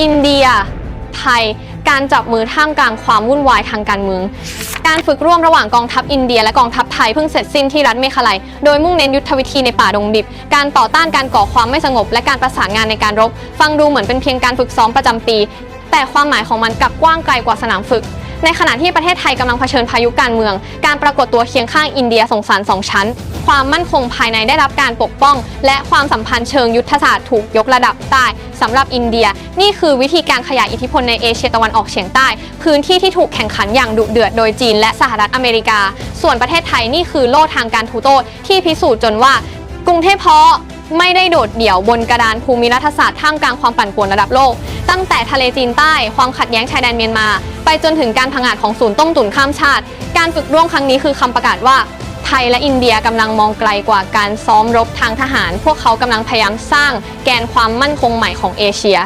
อินเดีย ไทย การจับมือท่ามกลางความวุ่นวายทางการเมือง การฝึกร่วมระหว่างกองทัพอินเดีย และกองทัพไทยเพิ่งเสร็จสิ้นที่รัฐเมฆาลัย โดยมุ่งเน้นยุทธวิธีในป่าดงดิบ การต่อต้านการก่อความไม่สงบ และการประสานงานในการรบ ฟังดูเหมือนเป็นเพียงการฝึกซ้อมประจำปี แต่ความหมายของมันกลับกว้างไกลกว่าสนามฝึก ในขณะที่ประเทศไทยกำลังเผชิญพายุการเมือง การปรากฏตัวเคียงข้างอินเดียส่งสารสองชั้น ความมั่นคงภายในได้รับการปกป้อง และความสัมพันธ์เชิงยุทธศาสตร์ถูกยกระดับใต้สำหรับอินเดีย นี่คือวิธีการขยายอิทธิพลในเอเชียตะวันออกเฉียงใต้ พื้นที่ที่ถูกแข่งขันอย่างดุเดือดโดยจีนและสหรัฐอเมริกา ส่วนประเทศไทยนี่คือโล่ทางการทูโต้ที่พิสูจน์จนว่ากรุงเทพเพาะ ไม่ได้โดดเดี่ยวบนกระดานภูมิรัฐศาสตร์ท่ามกลางความปั่นป่วนระดับโลก ตั้งแต่ทะเลจีนใต้ความขัดแย้งชายแดนเมียนมา ไปจนถึงการพังอาจของศูนย์ต้มตุ๋นข้ามชาติ การฝึกร่วมครั้งนี้คือคำประกาศว่าไทยและอินเดียกำลังมองไกลกว่าการซ้อมรบทางทหาร พวกเขากำลังพยายามสร้างแกนความมั่นคงใหม่ของเอเชีย